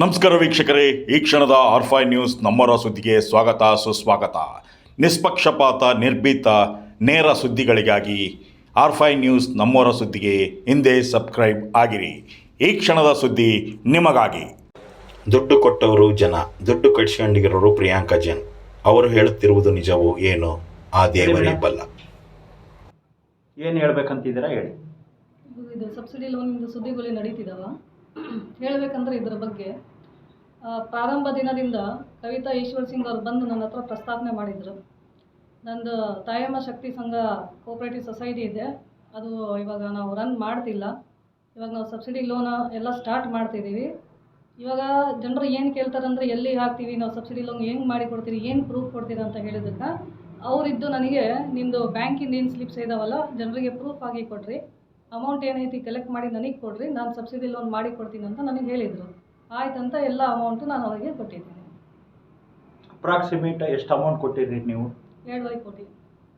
ನಮಸ್ಕಾರ ವೀಕ್ಷಕರೇ ಈ ಕ್ಷಣದ ಆರ್ಫೈ ನ್ಯೂಸ್ ನಮ್ಮರ ಸುದ್ದಿಗೆ ಸ್ವಾಗತ ಸುಸ್ವಾಗತ. ನಿಷ್ಪಕ್ಷಪಾತ ನಿರ್ಭೀತ ನೇರ ಸುದ್ದಿಗಳಿಗಾಗಿ ಆರ್ಫೈ ನ್ಯೂಸ್ ನಮ್ಮರ ಸುದ್ದಿಗೆ ಹಿಂದೆ ಸಬ್ಸ್ಕ್ರೈಬ್ ಆಗಿರಿ. ಈ ಕ್ಷಣದ ಸುದ್ದಿ ನಿಮಗಾಗಿ. ದುಡ್ಡು ಕೊಟ್ಟವರು ಜನ ದುಡ್ಡು ಕಟ್ಸ್ಕೊಂಡಿರೋರು ಪ್ರಿಯಾಂಕಾ ಜನ್. ಅವರು ಹೇಳುತ್ತಿರುವುದು ನಿಜವೋ ಏನು ಆ ದೇವರೇ ಬಲ್ಲ. ಏನು ಹೇಳ್ಬೇಕಂತಿದ್ದೀರಾ ಹೇಳಿ. ಇದು ಸಬ್ಸಿಡಿ ಲೋನ್ ಸುದ್ದಿಗಳು ನಡೀತಿದ್ದಾವ ಹೇಳಬೇಕಂದ್ರೆ ಇದರ ಬಗ್ಗೆ ಪ್ರಾರಂಭ ದಿನದಿಂದ ಕವಿತಾ ಈಶ್ವರ್ ಸಿಂಗ್ ಅವರು ಬಂದು ನನ್ನ ಹತ್ರ ಪ್ರಸ್ತಾವನೆ ಮಾಡಿದರು. ನಂದು ತಾಯಮ್ಮ ಶಕ್ತಿ ಸಂಘ ಕೋಆಪ್ರೇಟಿವ್ ಸೊಸೈಟಿ ಇದೆ. ಅದು ಇವಾಗ ನಾವು ರನ್ ಮಾಡ್ತಿಲ್ಲ. ಇವಾಗ ನಾವು ಸಬ್ಸಿಡಿ ಲೋನ ಎಲ್ಲ ಸ್ಟಾರ್ಟ್ ಮಾಡ್ತಿದ್ದೀವಿ. ಇವಾಗ ಜನರು ಏನು ಕೇಳ್ತಾರೆ ಅಂದರೆ ಎಲ್ಲಿ ಹಾಕ್ತೀವಿ, ನಾವು ಸಬ್ಸಿಡಿ ಲೋನ್ ಹೆಂಗೆ ಮಾಡಿ ಕೊಡ್ತೀರಿ, ಏನು ಪ್ರೂಫ್ ಕೊಡ್ತೀರಾ ಅಂತ ಹೇಳಿದ್ದಕ್ಕೆ, ಅವರಿದ್ದು ನನಗೆ ನಿಮ್ಮದು ಬ್ಯಾಂಕಿಂದ ಏನು ಸ್ಲಿಪ್ಸ್ ಇದಾವಲ್ಲ, ಜನರಿಗೆ ಪ್ರೂಫ್ ಆಗಿ ಕೊಡ್ರಿ. ಅಮೌಂಟ್ ಏನೈತಿ ಕಲೆಕ್ಟ್ ಮಾಡಿ ನನಗೆ ಕೊಡ್ರಿ ನಾನು ಸಬ್ಸಿಡಿ ಲೋನ್ ಮಾಡಿ ಕೊಡ್ತೀನಿ ಅಂತ ನನಗೆ ಹೇಳಿದರು. ಆಯ್ತಂತ ಎಲ್ಲ ಅಮೌಂಟು ನಾನು ಅವರಿಗೆ ಕೊಟ್ಟಿದ್ದೀನಿ. ಅಪ್ರಾಕ್ಸಿಮೇಟ್ ಎಷ್ಟು ಅಮೌಂಟ್ ಕೊಟ್ಟಿದ್ರಿ ನೀವು? ಎರಡೂವರೆ ಕೋಟಿ.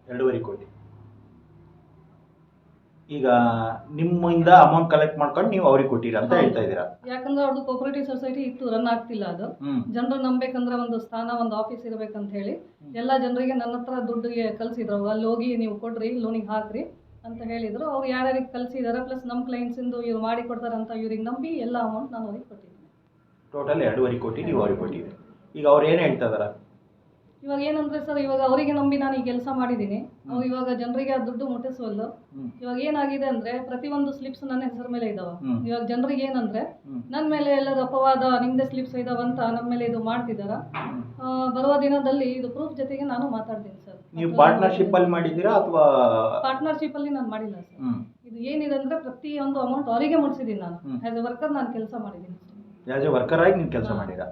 ಎರಡೂವರೆ ಕೋಟಿ. ಈಗ ನಿಮ್ಮಿಂದ ಅಮೌಂಟ್ ಕಲೆಕ್ಟ್ ಮಾಡ್ಕೊಂಡು ನೀವು ಅವ್ರಿಗೆ ಕೊಟ್ಟಿರಿ ಅಂತ ಹೇಳ್ತಾ ಇದ್ದೀರಾ? ಯಾಕಂದ್ರೆ ಅವ್ರದ್ದು ಕೋಪರೇಟಿವ್ ಸೊಸೈಟಿ ಇತ್ತು ರನ್ ಆಗ್ತಿಲ್ಲ ಅದು. ಹ್ಮ್. ಜನರು ನಂಬೇಕಂದ್ರೆ ಒಂದು ಸ್ಥಾನ ಒಂದು ಆಫೀಸ್ ಇರಬೇಕಂತ ಹೇಳಿ ಎಲ್ಲ ಜನರಿಗೆ ನನ್ನ ಹತ್ರ ದುಡ್ಡಿಗೆ ಕಲ್ಸಿದ್ರು. ಅಲ್ಲಿ ಹೋಗಿ ನೀವು ಕೊಡ್ರಿ ಲೋನಿಗೆ ಹಾಕ್ರಿ. ಅಂತ ಹೇಳಿದರು. ಅವ್ರು ಯಾರ್ಯಾರಿಗೆ ಕಲಿಸಿದ್ದಾರೆ ಪ್ಲಸ್ ನಮ್ಮ ಕ್ಲೈಂಟ್ಸಿಂದು ಇವ್ರು ಮಾಡಿ ಕೊಡ್ತಾರಂತ ಇವ್ರಿಗೆ ನಂಬಿ ಎಲ್ಲ ಅಮೌಂಟ್ ನಾನು ಅವ್ರಿಗೆ ಕೊಟ್ಟಿದ್ದೀನಿ. ಟೋಟಲ್ ಎರಡೂವರೆ ಕೋಟಿ ನೀವು ಅವ್ರಿಗೆ ಕೊಟ್ಟಿದ್ದೆ ಈಗ ಅವ್ರು ಏನು ಹೇಳ್ತಾ ಇದಾರ? ಇವಾಗ ಏನಂದ್ರೆ ಸರ್ ಇವಾಗ ಅವರಿಗೆ ನಂಬಿ ನಾನು ಈ ಕೆಲಸ ಮಾಡಿದ್ದೀನಿ. ಅವ್ರು ಇವಾಗ ಜನರಿಗೆ ಆ ದುಡ್ಡು ಮುಟ್ಟಿಸುವಲ್ಲು. ಇವಾಗ ಏನಾಗಿದೆ ಅಂದ್ರೆ ಪ್ರತಿಯೊಂದು ಸ್ಲಿಪ್ಸ್ ನನ್ನ ಹೆಸರ ಮೇಲೆ ಇದಾವ. ಇವಾಗ ಜನರಿಗೆ ಏನಂದ್ರೆ. ನನ್ನ ಮೇಲೆ ಎಲ್ಲದ ಅಪವಾದ ನಿಮ್ದೇ ಸ್ಲಿಪ್ಸ್ ಇದಾವಂತ ನಮ್ಮ ಮೇಲೆ ಇದು ಮಾಡ್ತಿದಾರ. ಬರುವ ದಿನದಲ್ಲಿ ಇದು ಪ್ರೂಫ್ ಜೊತೆಗೆ ನಾನು ಮಾತಾಡ್ತೀನಿ ನೀವು ಪಾರ್ಟ್ನರ್ಶಿಪ್ ಅಲ್ಲಿ ಮಾಡಿದ್ದೀರಾ ಅಥವಾ ಪಾರ್ಟ್ನರ್ಶಿಪ್ ಅಲ್ಲಿ ನಾನು ಮಾಡಿಲ್ಲ ಸರ್. ಇದು ಏನಿದೆ ಅಂದ್ರೆ ಪ್ರತಿಯೊಂದು ಅಮೌಂಟ್ ಅವರಿಗೆ ಮುಟ್ಸಿದ್ದೀನಿ ನಾನು. ಆಸ್ ಎ ವರ್ಕರ್ ನಾನು ಕೆಲಸ ಮಾಡಿದ್ದೀನಿ ಆಸ್ ಎ ವರ್ಕರ್ ಆಗಿ ನೀವು ಕೆಲಸ ಮಾಡಿರಾ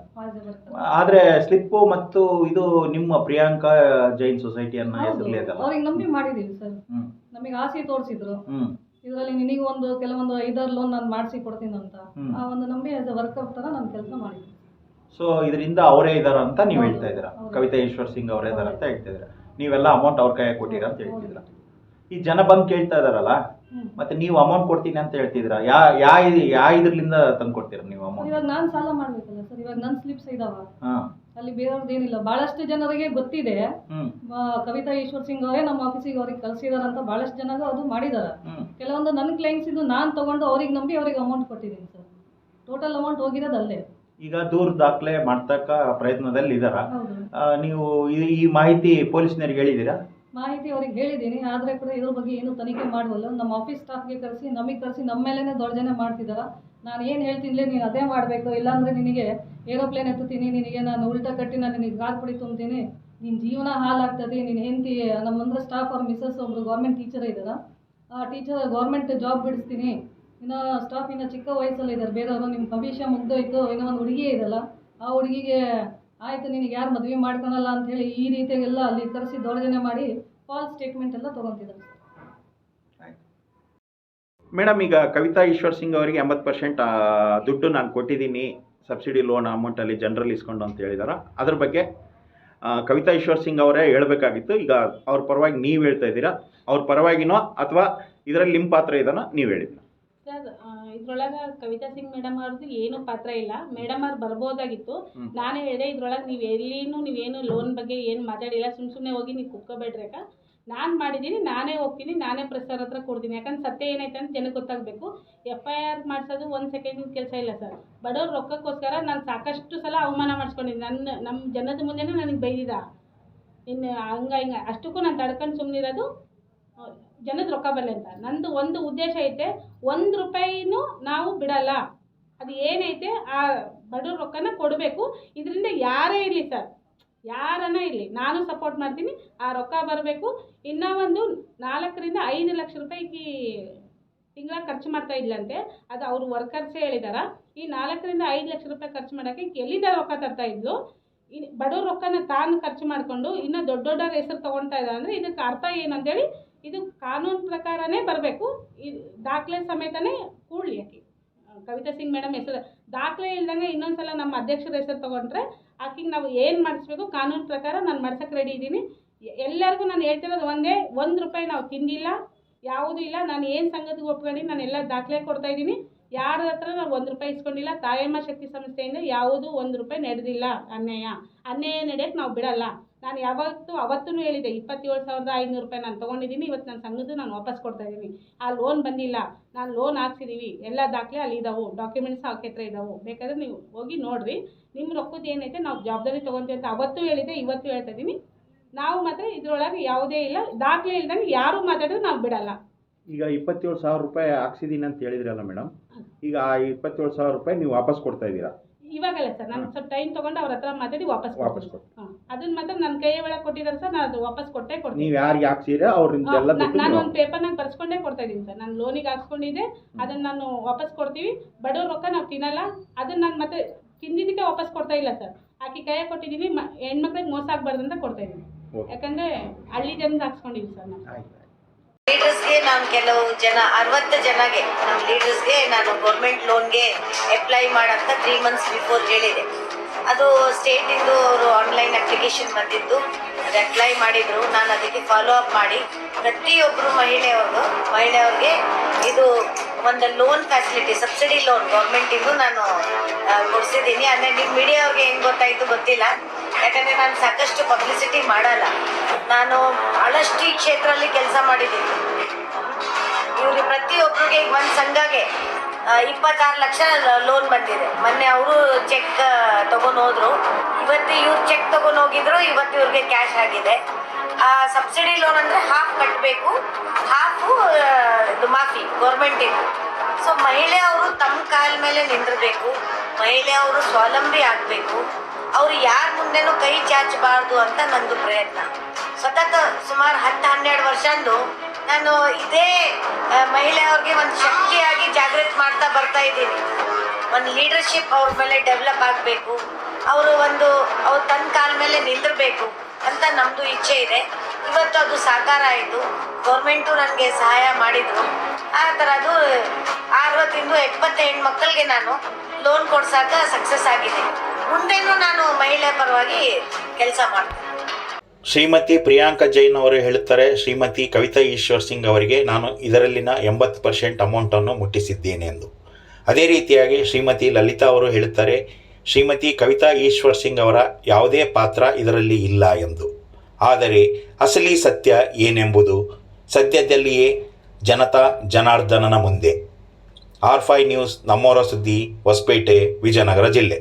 ಆದ್ರೆ ಸ್ಲಿಪ್ಪು ಮತ್ತು ಇದು ನಿಮ್ಮ ಪ್ರಿಯಾಂಕಾ ಜೈನ್ ಸೊಸೈಟಿ ಅನ್ನ ಹೆಸರಲ್ಲಿ ಅವ್ರಿಗೆ ನಂಬಿ ಮಾಡಿದೀವಿ ಸರ್. ನಮಗೆ ಆಸೆ ತೋರಿಸಿದ್ರು. ಇದರಲ್ಲಿ ನಿನಗೆ ಒಂದು ಕೆಲವೊಂದು ಐದಾರು ಲೋನ್ ನಾನು ಮಾಡಿಸಿ ಕೊಡ್ತೀನಿ ಅಂತ. ಆ ಒಂದು ನಂಬಿ ಆಸ್ ಎ ವರ್ಕರ್ ತರ ನಾನು ಕೆಲಸ ಮಾಡಿದ್ದೀನಿ. ಸೊ ಇದರಿಂದ ಅವರೇ ಇದಾರ ಅಂತ ನೀವು ಹೇಳ್ತಾ ಇದ್ದೀರಾ? ಕವಿತಾ ಈಶ್ವರ್ ಸಿಂಗ್ ಅವರೇ ಇದಾರ ಅಂತ ಹೇಳ್ತಾ ಇದ್ದೀರಾ? ನೀವೆಲ್ಲ ಅಮೌಂಟ್ ಅವ್ರ ಕೈಯಾಗ ಕೊಟ್ಟಿರ ಅಂತ ಹೇಳ್ತಿದ್ರ. ಈ ಜನ ಬಂದು ಕೇಳ್ತಾ ಇದಾರಲ್ಲ ಮತ್ತೆ ನೀವು ಅಮೌಂಟ್ ಕೊಡ್ತೀನಿ ಅಂತ ಹೇಳ್ತಿದ್ರ ಯಾ ಯಾ ಇದ್- ಯಾ ಇದ್ರಲಿಂದ ತಂದು ಕೊಡ್ತೀರಾ ನೀವು ಅಮೌಂಟ್ ಇವಾಗ ನಾನು ಸಾಲ ಮಾಡ್ಬೇಕಲ್ಲ ಸರ್ ಇವಾಗ ನನ್ನ ಸ್ಲಿಪ್ಸ್ ಇದಾವ. ಅಲ್ಲಿ ಬೇರೆಯವ್ರದ್ದು ಏನಿಲ್ಲ ಬಹಳಷ್ಟು ಜನರಿಗೆ ಗೊತ್ತಿದೆ. ಕವಿತಾ ಈಶ್ವರ್ ಸಿಂಗ್ ಅವರೇ ನಮ್ಮ ಆಫೀಸಿಗೆ ಅವ್ರಿಗೆ ಕಲ್ಸಿದಾರಂತ ಅಂತ ಬಹಳಷ್ಟು ಜನ ಅದು ಮಾಡಿದಾರ. ಕೆಲವೊಂದು ನನ್ನ ಕ್ಲೈಂಟ್ಸ್ ಇದು ನಾನು ತಗೊಂಡು ಅವ್ರಿಗೆ ನಂಬಿ ಅವ್ರಿಗೆ ಅಮೌಂಟ್ ಕೊಟ್ಟಿದ್ದೀನಿ ಸರ್. ಟೋಟಲ್ ಅಮೌಂಟ್ ಹೋಗಿರೋದು ಅಲ್ಲೇ ಈಗ ದೂರು ದಾಖಲೆ ಮಾಡ್ತಕ್ಕ ಪ್ರಯತ್ನದಲ್ಲಿ ಇದಾರ. ನೀವು ಈ- ಈ ಮಾಹಿತಿ ಪೊಲೀಸ್ನರಿಗೆ ಹೇಳಿದ್ದೀರಾ? ಮಾಹಿತಿ ಅವ್ರಿಗೆ ಹೇಳಿದ್ದೀನಿ. ಆದರೆ ಕೂಡ ಇದ್ರ ಬಗ್ಗೆ ಏನು ತನಿಖೆ ಮಾಡುವಲ್ಲ. ನಮ್ಮ ಆಫೀಸ್ ಸ್ಟಾಫ್ಗೆ ಕರೆಸಿ ನಮಗೆ ಕರೆಸಿ ನಮ್ಮ ಮೇಲೇ ದೌರ್ಜನ್ಯ ಮಾಡ್ತಿದ್ದಾರ ನಾನು ಏನು ಹೇಳ್ತೀನಿ ನೀನು ಅದೇ ಮಾಡಬೇಕು. ಇಲ್ಲಾಂದರೆ ನಿನಗೆ ಏರೋಪ್ಲೇನ್ ಎತ್ತುತ್ತೀನಿ ನಿನಗೆ ನಾನು ಉಲ್ಟಾ ಕಟ್ಟಿ ನಾನು ನಿನಗೆ ಗಾಲ್ ಪುಡಿ ತುಂಬ್ತೀನಿ ನಿನ್ನ ಜೀವನ ಹಾಳಾಗ್ತದೆ. ನಿನ್ನ ಹೆಂಡತಿ ನಮ್ಮಂದ್ರೆ ಸ್ಟಾಫ್ ಅವ್ರ ಮಿಸ್ಸಸ್ ಒಬ್ರು ಗೌರ್ಮೆಂಟ್ ಟೀಚರ್ ಇದ್ದಾರೆ ಆ ಟೀಚರ್ ಗೌರ್ಮೆಂಟ್ ಜಾಬ್ ಬಿಡಿಸ್ತೀನಿ. ಇನ್ನು ಸ್ಟಾಫ್ ಇನ್ನು ಚಿಕ್ಕ ವಯಸ್ಸಲ್ಲಿ ಇದ್ದಾರೆ ಬೇರೆಯವರು ನಿಮ್ಮ ಭವಿಷ್ಯ ಮುಗ್ದೋಯ್ತು, ಏನೋ ಒಂದು ಹುಡುಗಿ ಇದೆಯಲ್ಲ ಆ ಹುಡುಗಿಗೆ ಆಯಿತು, ನಿನಗೆ ಯಾರು ಮದುವೆ ಮಾಡ್ಕೊಳಲ್ಲ ಅಂತ ಹೇಳಿ ಈ ರೀತಿಯಾಗೆಲ್ಲ ಅಲ್ಲಿ ಕರೆಸಿ ದೌರ್ಜನ್ಯ ಮಾಡಿ ಫಾಲ್ಸ್ ಸ್ಟೇಟ್ಮೆಂಟ್ ಎಲ್ಲ ತೊಗೊತಿದ್ದಾರೆ ಮೇಡಮ್, ಈಗ ಕವಿತಾ ಈಶ್ವರ್ ಸಿಂಗ್ ಅವರಿಗೆ ಎಂಬತ್ತು ಪರ್ಸೆಂಟ್ ದುಡ್ಡು ನಾನು ಕೊಟ್ಟಿದ್ದೀನಿ, ಸಬ್ಸಿಡಿ ಲೋನ್ ಅಮೌಂಟಲ್ಲಿ ಜನರಲ್ ಇಸ್ಕೊಂಡು ಅಂತ ಹೇಳಿದಾರ. ಅದ್ರ ಬಗ್ಗೆ ಕವಿತಾ ಈಶ್ವರ್ ಸಿಂಗ್ ಅವರೇ ಹೇಳಬೇಕಾಗಿತ್ತು. ಈಗ ಅವ್ರ ಪರವಾಗಿ ನೀವು ಹೇಳ್ತಾ ಇದ್ದೀರಾ. ಅವ್ರ ಪರವಾಗಿನೋ ಅಥವಾ ಇದರಲ್ಲಿ ನಿಮ್ಮ ಪಾತ್ರ ಇದನ್ನೋ ನೀವು ಸರ್ ಇದ್ರೊಳಗೆ ಕವಿತಾ ಸಿಂಗ್ ಮೇಡಮ್ ಅವ್ರದ್ದು ಏನು ಪಾತ್ರ ಇಲ್ಲ. ಮೇಡಮ್ ಅವ್ರು ಬರ್ಬೋದಾಗಿತ್ತು. ನಾನೇ ಹೇಳಿದೆ ಇದ್ರೊಳಗೆ ನೀವು ಎಲ್ಲಿನೂ ನೀವೇನು ಲೋನ್ ಬಗ್ಗೆ ಏನು ಮಾತಾಡಿಲ್ಲ ಸುಮ್ಮ ಸುಮ್ಮನೆ ಹೋಗಿ ನೀವು ಕುತ್ಕೋಬೇಡ್ರಿ ಅಕ್ಕ. ನಾನು ಮಾಡಿದ್ದೀನಿ ನಾನೇ ಹೋಗ್ತೀನಿ ನಾನೇ ಪ್ರೆಸ್ ಅವ್ರ ಹತ್ರ ಕೊಡ್ತೀನಿ. ಯಾಕಂದ್ರೆ ಸತ್ಯ ಏನೈತೆ ಅಂತ ಜನಕ್ಕೆ ಗೊತ್ತಾಗಬೇಕು. ಎಫ್ ಐ ಆರ್ ಮಾಡಿಸೋದು ಒಂದು ಸೆಕೆಂಡಿನ ಕೆಲಸ ಇಲ್ಲ ಸರ್. ಬಡವ್ರ ರೊಕ್ಕಕ್ಕೋಸ್ಕರ ನಾನು ಸಾಕಷ್ಟು ಸಲ ಅವಮಾನ ಮಾಡಿಸ್ಕೊಂಡಿದ್ದೀನಿ ನನ್ನ ನಮ್ಮ ಜನದ ಮುಂದೆನೇ ನನಗೆ ಬೈದಿದ್ದ ಇನ್ನು ಹಂಗ ಹಿಂಗೆ ಅಷ್ಟಕ್ಕೂ ನಾನು ತಡ್ಕೊಂಡು ಸುಮ್ಮನಿರೋದು ಜನದ ರೊಕ್ಕ ಬರಲಿ ಅಂತ. ನಂದು ಒಂದು ಉದ್ದೇಶ ಐತೆ, ಒಂದು ರೂಪಾಯಿನೂ ನಾವು ಬಿಡಲ್ಲ. ಅದು ಏನೈತೆ, ಆ ಬಡವ್ರ ರೊಕ್ಕನ ಕೊಡಬೇಕು. ಇದರಿಂದ ಯಾರೇ ಇರಲಿ ಸರ್, ಯಾರನ್ನ ಇರಲಿ, ನಾನು ಸಪೋರ್ಟ್ ಮಾಡ್ತೀನಿ, ಆ ರೊಕ್ಕ ಬರಬೇಕು. ಇನ್ನೂ ಒಂದು ನಾಲ್ಕರಿಂದ ಐದು ಲಕ್ಷ ರೂಪಾಯಿಗೆ ತಿಂಗಳ ಖರ್ಚು ಮಾಡ್ತಾ ಇದ್ಲಂತೆ, ಅದು ಅವರು ವರ್ಕರ್ಸೇ ಹೇಳಿದಾರ. ಈ ನಾಲ್ಕರಿಂದ ಐದು ಲಕ್ಷ ರೂಪಾಯಿ ಖರ್ಚು ಮಾಡೋಕ್ಕೆ ಎಲ್ಲಿಂದ ರೊಕ್ಕ ತರ್ತಾ ಇದ್ಲು? ಬಡವ್ರ ರೊಕ್ಕನ ತಾನು ಖರ್ಚು ಮಾಡಿಕೊಂಡು, ಇನ್ನೂ ದೊಡ್ಡ ದೊಡ್ಡವ್ರ ಹೆಸರು ತೊಗೊಳ್ತಾ ಇದ್ದಾರೆ ಅಂದರೆ ಇದಕ್ಕೆ ಅರ್ಥ ಏನಂತೇಳಿ ಇದು ಕಾನೂನು ಪ್ರಕಾರನೇ ಬರಬೇಕು. ಇದು ದಾಖಲೆ ಸಮೇತನೇ ಕೂಡಲಿ ಆಕೆ. ಕವಿತಾ ಸಿಂಗ್ ಮೇಡಮ್ ಹೆಸರು. ದಾಖಲೆ ಇಲ್ದಂಗೆ ಇನ್ನೊಂದ್ಸಲ ನಮ್ಮ ಅಧ್ಯಕ್ಷರ ಹೆಸರು ತೊಗೊಂಡ್ರೆ ಆಕೆಗೆ ನಾವು ಏನು ಮಾಡಿಸ್ಬೇಕು, ಕಾನೂನು ಪ್ರಕಾರ ನಾನು ಮಾಡ್ಸೋಕ್ಕೆ ರೆಡಿ ಇದ್ದೀನಿ ಎಲ್ಲರಿಗೂ ನಾನು ಹೇಳ್ತಿರೋದು ಒಂದೇ, ಒಂದು ರೂಪಾಯಿ ನಾವು ತಿಂದಿಲ್ಲ, ಯಾವುದೂ ಇಲ್ಲ, ನಾನು ಏನು ಸಂಗತಿಗೆ ಒಪ್ಕೊಂಡು ನಾನು ಎಲ್ಲ ದಾಖಲೆ ಕೊಡ್ತಾ ಇದ್ದೀನಿ ಯಾರ ಹತ್ರ ನಾವು ಒಂದು ರೂಪಾಯಿ ಇಸ್ಕೊಂಡಿಲ್ಲ, ತಾಯಮ್ಮ ಶಕ್ತಿ ಸಂಸ್ಥೆಯಿಂದ ಯಾವುದೂ ಒಂದು ರೂಪಾಯಿ ನಡೆದಿಲ್ಲ, ಅನ್ಯಾಯ. ಅನ್ಯಾಯ ನಡೆಯೋಕ್ಕೆ ನಾವು ಬಿಡಲ್ಲ. ನಾನು ಯಾವತ್ತೂ ಅವತ್ತೂ ಹೇಳಿದೆ ಇಪ್ಪತ್ತೇಳು ಸಾವಿರದ ಐನೂರು ರೂಪಾಯಿ ನಾನು ತೊಗೊಂಡಿದ್ದೀನಿ ಇವತ್ತು ನನ್ನ ಸಂಘದ್ದು ನಾನು ವಾಪಸ್ ಕೊಡ್ತಾ ಇದ್ದೀನಿ. ಆ ಲೋನ್ ಬಂದಿಲ್ಲ. ನಾನು ಲೋನ್ ಹಾಕ್ಸಿದ್ದೀವಿ ಎಲ್ಲ ದಾಖಲೆ ಅಲ್ಲಿ ಇದಾವೆ. ಡಾಕ್ಯುಮೆಂಟ್ಸ್ ಹಾಕಿ ಹತ್ರ ಇದ್ದಾವೆ ಬೇಕಾದ್ರೆ ನೀವು ಹೋಗಿ ನೋಡಿರಿ. ನಿಮ್ಮ ರೊಕ್ಕದ ಏನೈತೆ ನಾವು ಜವಾಬ್ದಾರಿ ತೊಗೊತೀವಿ ಅಂತ ಅವತ್ತೂ ಹೇಳಿದೆ ಇವತ್ತು ಹೇಳ್ತಾ ಇದ್ದೀನಿ. ನಾವು ಮಾತ್ರ ಇದ್ರೊಳಗೆ ಯಾವುದೇ ಇಲ್ಲ ದಾಖಲೆ ಇಲ್ದಂಗೆ ಯಾರು ಮಾತಾಡಿದ್ರು ನಾವು ಬಿಡಲ್ಲ. ಈಗ ಇಪ್ಪತ್ತೇಳು ಸಾವಿರ ರೂಪಾಯಿ ಹಾಕ್ಸಿದ್ದೀನಿ ಅಂತ ಹೇಳಿದ್ರಲ್ಲ ಮೇಡಮ್ ಈಗ ಆ ಇಪ್ಪತ್ತೇಳು ಸಾವಿರ ರೂಪಾಯಿ ನೀವು ವಾಪಸ್ ಕೊಡ್ತಾ ಇದ್ದೀರಾ? ಇವಾಗಲ್ಲ ಸರ್ ನಾನು ಸ್ವಲ್ಪ ಟೈಮ್ ತಗೊಂಡು ಅವ್ರ ಹತ್ರ ಮಾತಾಡಿ ವಾಪಸ್ ವಾಪಸ್ ಕೊಡ್ತೀನಿ. ಹಾಂ ಅದನ್ನ ಮಾತ್ರ ನನ್ನ ಕೈ ಒಳಗೆ ಕೊಟ್ಟಿದ್ದಾರೆ ಸರ್ ನಾನು ಅದು ವಾಪಸ್ ಕೊಟ್ಟೇ ಕೊಡ್ತೀನಿ. ನೀವು ಯಾರಿಗೆ ಹಾಕ್ಸಿದ್ರೆ ಅವ್ರಿಂದ ಎಲ್ಲ ದುಡ್ಡು ನಾನು ಒಂದು ಪೇಪರ್ನಾಗ ಬರ್ಸ್ಕೊಂಡೇ ಕೊಡ್ತಾ ಇದ್ದೀನಿ ಸರ್ ನಾನು ಲೋನಿಗೆ ಹಾಕ್ಸ್ಕೊಂಡಿದ್ದೆ ಅದನ್ನ ನಾನು ವಾಪಸ್ ಕೊಡ್ತೀವಿ. ಬಡವ್ರ ರೊಕ್ಕ ನಾವು ತಿನ್ನಲ್ಲ ಅದನ್ನ ನಾನು ಮತ್ತೆ ತಿಂದಿದ್ದಕ್ಕೆ ವಾಪಸ್ ಕೊಡ್ತಾ ಇಲ್ಲ ಸರ್. ಆಕೆ ಕೈ ಕೊಟ್ಟಿದ್ದೀನಿ ಮ ಹೆಣ್ಮಕ್ಳಿಗೆ ಮೋಸ ಆಗಬಾರ್ದು ಅಂತ ಕೊಡ್ತಾ ಇದ್ದೀನಿ ಯಾಕಂದ್ರೆ ಯಾಕಂದರೆ ಹಳ್ಳಿ ಜನದ ಹಾಕ್ಸ್ಕೊಂಡಿದ್ದೀನಿ ಸರ್ ನಾನು. ಆಯ್ತು. ಲೀಡರ್ಸ್ಗೆ ನಾನು ಕೆಲವು ಜನ, ಅರವತ್ತು ಜನಗೆ ನಮ್ಮ ಲೀಡರ್ಸ್ಗೆ ನಾನು ಗೌರ್ಮೆಂಟ್ ಲೋನ್ಗೆ ಅಪ್ಲೈ ಮಾಡಂತ ತ್ರೀ ಮಂತ್ಸ್ ಬಿಫೋರ್ ಹೇಳಿದೆ. ಅದು ಸ್ಟೇಟಿಂದು ಅವರು ಆನ್ಲೈನ್ ಅಪ್ಲಿಕೇಶನ್ ಬಂದಿದ್ದು, ಅದು ಅಪ್ಲೈ ಮಾಡಿದರು. ನಾನು ಅದಕ್ಕೆ ಫಾಲೋ ಅಪ್ ಮಾಡಿ ಪ್ರತಿಯೊಬ್ಬರು ಮಹಿಳೆಯವ್ರಿಗೂ ಮಹಿಳೆಯವ್ರಿಗೆ ಇದು ಒಂದು ಲೋನ್ ಫೆಸಿಲಿಟಿ ಸಬ್ಸಿಡಿ ಲೋನ್ ಗೌರ್ಮೆಂಟಿಂದು ನಾನು ಕೊಡಿಸಿದ್ದೀನಿ. ಅಂದರೆ ನಿಮ್ಮ ಮೀಡಿಯಾವ್ರಿಗೆ ಹೆಂಗೆ ಗೊತ್ತಾಯಿತು ಗೊತ್ತಿಲ್ಲ. ಯಾಕಂದರೆ ನಾನು ಸಾಕಷ್ಟು ಪಬ್ಲಿಸಿಟಿ ಮಾಡಲ್ಲ. ನಾನು ಭಾಳಷ್ಟು ಈ ಕ್ಷೇತ್ರದಲ್ಲಿ ಕೆಲಸ ಮಾಡಿದ್ದೀನಿ. ಇವ್ರಿಗೆ ಪ್ರತಿಯೊಬ್ಬರಿಗೆ ಈಗ ಒಂದು ಸಂಘಗೆ ಇಪ್ಪತ್ತಾರು ಲಕ್ಷ ಲೋನ್ ಬಂದಿದೆ. ಮೊನ್ನೆ ಅವರು ಚೆಕ್ ತಗೊಂಡು ಹೋದ್ರು. ಇವತ್ತು ಇವ್ರು ಚೆಕ್ ತಗೊಂಡು ಹೋಗಿದ್ರು, ಇವತ್ತು ಇವ್ರಿಗೆ ಕ್ಯಾಶ್ ಆಗಿದೆ. ಆ ಸಬ್ಸಿಡಿ ಲೋನ್ ಅಂದರೆ ಹಾಫ್ ಕಟ್ಟಬೇಕು ಹಾಫು ಇದು ಮಾಫಿ ಗೌರ್ಮೆಂಟಿಗೆ ಸೊ ಮಹಿಳೆ ಅವರು ತಮ್ಮ ಕಾಲ ಮೇಲೆ ನಿಂದಿರಬೇಕು. ಮಹಿಳೆಯವರು ಸ್ವಾವಲಂಬಿ ಆಗಬೇಕು. ಅವ್ರು ಯಾರ ಮುಂದೆನೂ ಕೈ ಚಾಚಬಾರ್ದು ಅಂತ ನಂದು ಪ್ರಯತ್ನ. ಸತತ ಸುಮಾರು ಹತ್ತು ಹನ್ನೆರಡು ವರ್ಷಂದು ನಾನು ಇದೇ ಮಹಿಳೆ ಮಹಿಳೆಯವ್ರಿಗೆ ಒಂದು ಶಕ್ತಿಯಾಗಿ ಜಾಗೃತಿ ಮಾಡ್ತಾ ಬರ್ತಾ ಇದ್ದೀನಿ. ಒಂದು ಲೀಡರ್ಶಿಪ್ ಅವ್ರ ಮೇಲೆ ಡೆವಲಪ್ ಆಗಬೇಕು. ಅವರು ಒಂದು, ಅವ್ರು ತನ್ನ ಕಾಲ ಮೇಲೆ ನಿಂದಿರಬೇಕು ಅಂತ ನಮ್ಮದು ಇಚ್ಛೆ ಇದೆ. ಇವತ್ತು ಅದು ಸಾಕಾರ ಆಯಿತು. ಗೌರ್ಮೆಂಟು ನನಗೆ ಸಹಾಯ ಮಾಡಿದರು. ಆ ಥರ ಅದು ಅರವತ್ತಿಂದ ಎಪ್ಪತ್ತು ಮಕ್ಕಳಿಗೆ ನಾನು ಲೋನ್ ಕೊಡ್ಸಾಕ ಸಕ್ಸಸ್ ಆಗಿದೆ. ಮುಂದೆನೂ ನಾನು ಮಹಿಳೆ ಪರವಾಗಿ ಕೆಲಸ ಮಾಡ್ತೀನಿ. ಶ್ರೀಮತಿ ಪ್ರಿಯಾಂಕಾ ಜೈನ್ ಅವರು ಹೇಳುತ್ತಾರೆ, ಶ್ರೀಮತಿ ಕವಿತಾ ಈಶ್ವರ್ ಸಿಂಗ್ ಅವರಿಗೆ ನಾನು ಇದರಲ್ಲಿನ ಎಂಬತ್ತು ಪರ್ಸೆಂಟ್ ಅಮೌಂಟನ್ನು ಮುಟ್ಟಿಸಿದ್ದೇನೆ ಎಂದು. ಅದೇ ರೀತಿಯಾಗಿ ಶ್ರೀಮತಿ ಲಲಿತಾ ಅವರು ಹೇಳುತ್ತಾರೆ, ಶ್ರೀಮತಿ ಕವಿತಾ ಈಶ್ವರ್ ಸಿಂಗ್ ಅವರ ಯಾವುದೇ ಪಾತ್ರ ಇದರಲ್ಲಿ ಇಲ್ಲ ಎಂದು. ಆದರೆ ಅಸಲಿ ಸತ್ಯ ಏನೆಂಬುದು ಸದ್ಯದಲ್ಲಿಯೇ ಜನತಾ ಜನಾರ್ದನನ ಮುಂದೆ. ಆರ್ ಫೈ ನ್ಯೂಸ್ ನಮ್ಮೋರ ಸುದ್ದಿ ಹೊಸಪೇಟೆ, ವಿಜಯನಗರ ಜಿಲ್ಲೆ.